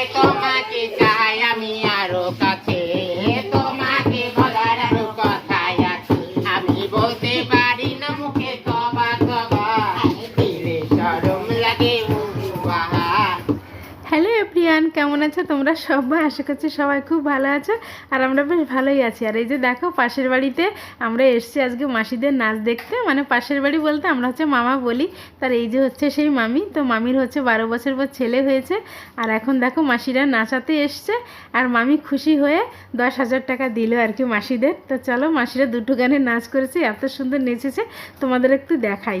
তাই তোমাকে চাই আমি আরও কাছে। তোমাকে বলার আরও কথাই আছে আমি বলতে পারি হ্যালো এপ্রিয়ান কেমন আছো তোমরা সবাই? আশা করছি সবাই খুব ভালো আছো আর আমরা বেশ ভালোই আছি। আর এই যে দেখো, পাশের বাড়িতে আমরা এসছি আজকে মাসিদের নাচ দেখতে। মানে পাশের বাড়ি বলতে আমরা হচ্ছে মামা বলি। তার এই যে হচ্ছে সেই মামি। তো মামির হচ্ছে বারো বছর পর ছেলে হয়েছে। আর এখন দেখো মাসিরা নাচাতে এসছে। আর মামি খুশি হয়ে দশ হাজার টাকা দিল আর কি মাসিদের। তো চলো, মাসিরা দুটো গানে নাচ করেছে, এত সুন্দর নেচেছে। তোমাদের একটু দেখাই।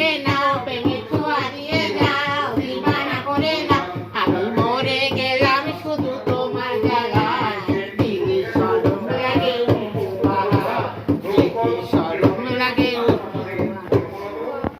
এসে